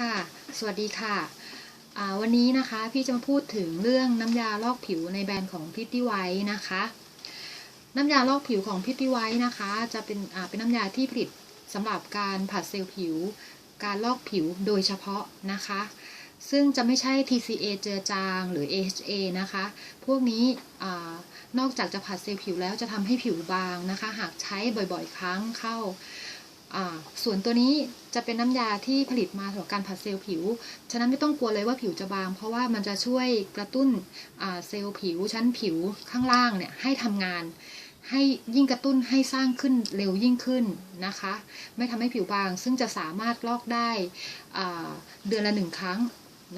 ค่ะ สวัสดีค่ะ วันนี้นะคะพี่จะมาพูดถึงเรื่องน้ำยาลอกผิวในแบรนด์ของพิตตี้ไวท์นะคะ น้ำยาลอกผิวของพิตตี้ไวท์นะคะ จะเป็นเป็นน้ำยาที่ผลิตสำหรับการผัดเซลล์ผิว การลอกผิวโดยเฉพาะนะคะ ซึ่งจะไม่ใช่ TCA เจือจางหรือ AHA นะคะ พวกนี้อนอกจากจะผัดเซลล์ผิวแล้วจะทำให้ผิวบางนะคะ หากใช้บ่อยๆ ครั้งเข้า ส่วนตัวนี้จะเป็นน้ำยาที่ผลิตมาสำหรับการผัดเซลล์ผิว ฉะนั้นไม่ต้องกลัวเลยว่าผิวจะบาง เพราะว่ามันจะช่วยกระตุ้นเซลล์ผิวชั้นผิวข้างล่างเนี่ยให้ทำงาน ให้ยิ่งกระตุ้นให้สร้างขึ้นเร็วยิ่งขึ้นนะคะ ไม่ทำให้ผิวบาง ซึ่งจะสามารถลอกได้เดือนละหนึ่งครั้ง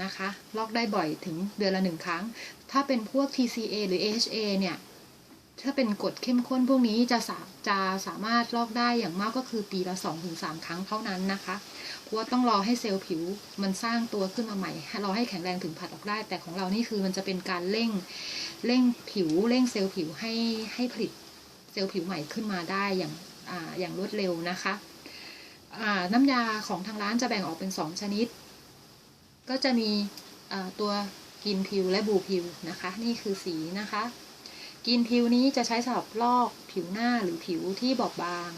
นะคะ ลอกได้บ่อยถึงเดือนละหนึ่งครั้ง ถ้าเป็นพวก TCA หรือ AHA เนี่ย ถ้าเป็นกฎเข้มข้นพวกนี้จะสาจะสามารถลอกได้อย่างมากก็คือปีละ 2-3 ครั้งเท่านั้นนะคะเพราะว่าต้องรอให้เซลล์ผิวมันสร้างตัวขึ้นมาใหม่รอให้แข็งแรงถึงผัดออกได้ แต่ของเรานี่คือมันจะเป็นการเร่งเร่งผิวเร่งเซลล์ผิวให้ให้ผลิตเซลล์ผิวใหม่ขึ้นมาได้อย่างอ่าอย่างรวดเร็วนะคะอ่าน้ำยาของทางร้านจะแบ่งออกเป็น 2 ชนิด ก็จะมีตัวกินผิวและบูผิวนะคะ นี่คือสีนะคะ กินผิวนี้จะใช้สำหรับลอกผิวหน้าหรือผิวที่บอบบาง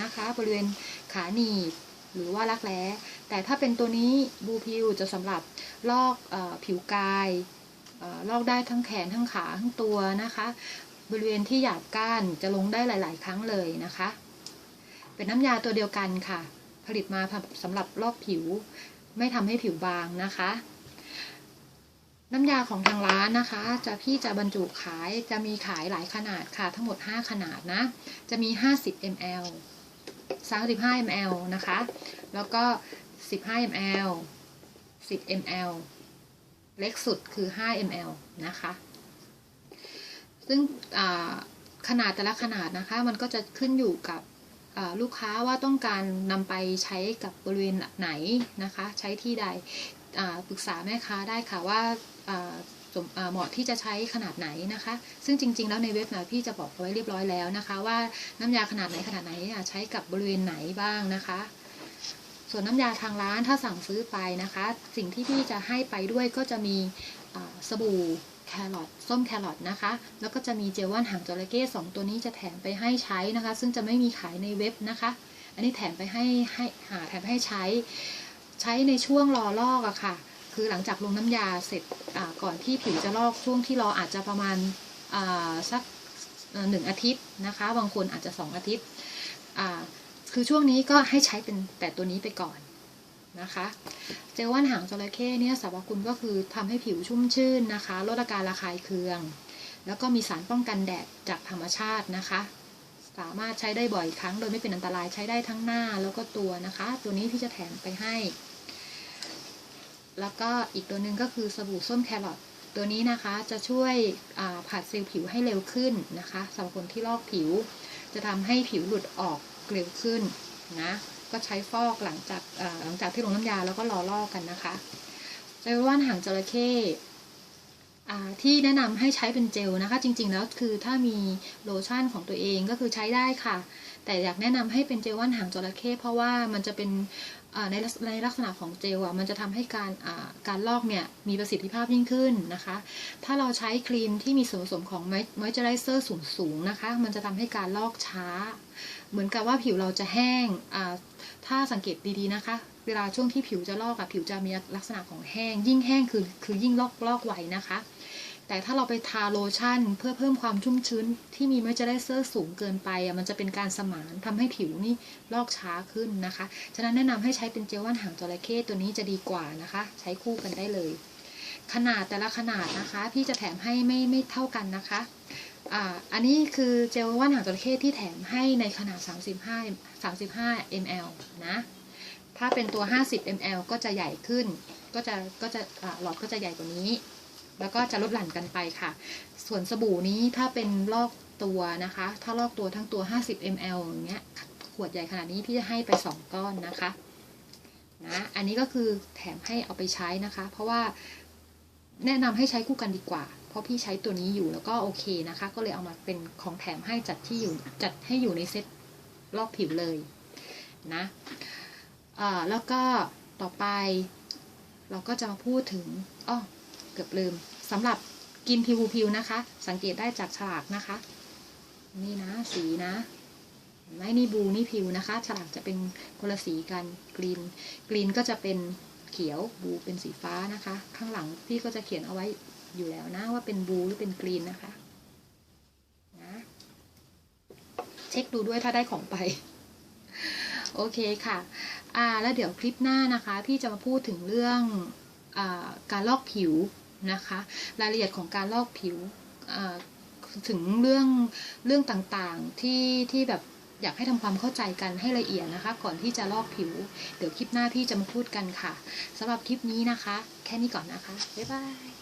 นะคะ บริเวณขาหนีบหรือว่ารักแร้ แต่ถ้าเป็นตัวนี้บูพิวจะสำหรับลอกอผิวกายลอกได้ทั้งแขนทั้งขาทั้งตัวนะคะ บริเวณที่หยาบก้านจะลงได้หลาย ๆ ครั้งเลยนะคะ เป็นน้ำยาตัวเดียวกันค่ะ ผลิตมาสำหรับลอกผิวไม่ทำให้ผิวบางนะคะ น้ำยาของทางร้านนะคะ จะพี่จะบรรจุขายจะมีขายหลายขนาดค่ะ ทั้งหมด 5 ขนาดนะ จะมี 50 ml 35 ml นะคะ แล้วก็ 15 ml 10 ml เล็กสุดคือ 5 ml นะคะ ซึ่งขนาดแต่ละขนาดนะคะ มันก็จะขึ้นอยู่กับลูกค้าว่าต้องการนำไปใช้กับบริเวณไหนนะคะ ใช้ที่ใดปรึกษาแม่ค้าได้ค่ะว่า เหมาะที่จะใช้ขนาดไหนนะคะ ซึ่งจริง ๆ แล้วในเว็บนะพี่จะบอกไว้เรียบร้อยแล้วนะคะ ว่าน้ำยาขนาดไหนขนาดไหนใช้กับบริเวณไหนบ้างนะคะ ส่วนน้ำยาทางร้านถ้าสั่งซื้อไปนะคะ สิ่งที่พี่จะให้ไปด้วยก็จะมีสบู่แครอทส้มแครอทนะคะ แล้วก็จะมีเจลว่านหางจระเข้สองตัวนี้จะแถมไปให้ใช้นะคะ ซึ่งจะไม่มีขายในเว็บนะคะ อันนี้แถมไปให้ให้หาแถมให้ใช้ ใช้ในช่วงรอลอกอะค่ะ คือหลังจากลงน้ำยาเสร็จก่อนที่ผิวจะลอกช่วงที่รออาจจะประมาณสักหนึ่งอาทิตย์นะคะ บางคนอาจจะสองอาทิตย์คือช่วงนี้ก็ให้ใช้เป็นแต่ตัวนี้ไปก่อนนะคะเจลว่านหางจระเข้เนี่ยสรรพคุณก็คือทำให้ผิวชุ่มชื่นนะคะลดอาการระคายเคือง แล้วก็มีสารป้องกันแดดจากธรรมชาตินะคะ สามารถใช้ได้บ่อยครั้งโดยไม่เป็นอันตรายใช้ได้ทั้งหน้าแล้วก็ตัวนะคะ ตัวนี้พี่จะแถมไปให้ แล้วก็อีกตัวหนึ่งก็คือสบู่ส้มแครอทตัวนี้นะคะจะช่วยผัดเซลล์ผิวให้เร็วขึ้นนะคะสำหรับคนที่ลอกผิว จะทำให้ผิวหลุดออกเร็วขึ้นนะก็ใช้ฟอกหลังจากหลังจากที่ลงน้ำยาแล้วก็รอลอกกันนะคะเจลว่านหางจระเข้ที่แนะนำให้ใช้เป็นเจลนะคะ จริงๆแล้วคือถ้ามีโลชั่นของตัวเองก็คือใช้ได้ค่ะ แต่อยากแนะนำให้เป็นเจลว่านหางจระเข้เพราะว่ามันจะเป็นในในลักษณะของเจลอะมันจะทำให้การการลอกเนี่ยมีประสิทธิภาพยิ่งขึ้นนะคะ ถ้าเราใช้ครีมที่มีส่วนผสมของมอยเจอไรเซอร์สูงสูงนะคะ มันจะทำให้การลอกช้า เหมือนกับว่าผิวเราจะแห้ง ถ้าสังเกตดีๆนะคะ เวลาช่วงที่ผิวจะลอกกับผิวจะมีลักษณะของแห้ง ยิ่งแห้งคือคือยิ่งลอกลอกไวนะคะ แต่ถ้าเราไปทาโลชั่นเพื่อเพิ่มความชุ่มชื้นที่มีไมอยเจอไรเซอร์สูงเกินไปอะมันจะเป็นการสมานทำให้ผิวนี่ลอกช้าขึ้นนะคะ ฉะนั้นแนะนำให้ใช้เป็นเจลว่านหางจระเข้ตัวนี้จะดีกว่านะคะ ใช้คู่กันได้เลย ขนาดแต่ละขนาดนะคะ พี่จะแถมให้ไม่ไม่เท่ากันนะคะอ่าอันนี้คือเจลว่านหางจระเข้ที่แถมให้ในขนาด 35 35 ml นะ ถ้าเป็นตัว 50 ml ก็จะใหญ่ขึ้น ก็จะก็จะหลอดก็จะใหญ่กว่านี้ แล้วก็จะลดหลั่นกันไปค่ะ ส่วนสบู่นี้ถ้าเป็นลอกตัวนะคะ ถ้าลอกตัวทั้งตัว 50 ml อย่างเงี้ยขวดใหญ่ขนาดนี้พี่จะให้ไป 2 ก้อนนะคะนะอันนี้ก็คือแถมให้เอาไปใช้นะคะ เพราะว่าแนะนำให้ใช้คู่กันดีกว่า เพราะพี่ใช้ตัวนี้อยู่แล้วก็โอเคนะคะ ก็เลยเอามาเป็นของแถมให้จัดที่อยู่จัดให้อยู่ในเซ็ตลอกผิวเลยนะแล้วก็ต่อไปเราก็จะมาพูดถึงอ้อ เกือบลืมสำหรับกินพิวพิวนะคะ สังเกตได้จากฉลากนะคะ นี่นะสีนะไหมนี่บูนี่พิวนะคะ ฉลากจะเป็นคนละสีกันกรีนกรีนก็จะเป็นเขียวบูเป็นสีฟ้านะคะ ข้างหลังพี่ก็จะเขียนเอาไว้อยู่แล้วนะว่าเป็นบูหรือเป็นกรีนนะคะนะเช็คดูด้วยถ้าได้ของไป โอเคค่ะอ่าแล้วเดี๋ยวคลิปหน้านะคะ พี่จะมาพูดถึงเรื่องอการลอกผิว นะคะ รายละเอียดของการลอกผิวถึงเรื่องเรื่องต่างๆที่ที่แบบอยากให้ทำความเข้าใจกันให้ละเอียดนะคะ ก่อนที่จะลอกผิว เดี๋ยวคลิปหน้าพี่จะมาพูดกันค่ะสำหรับคลิปนี้นะคะ แค่นี้ก่อนนะคะ บ๊ายบาย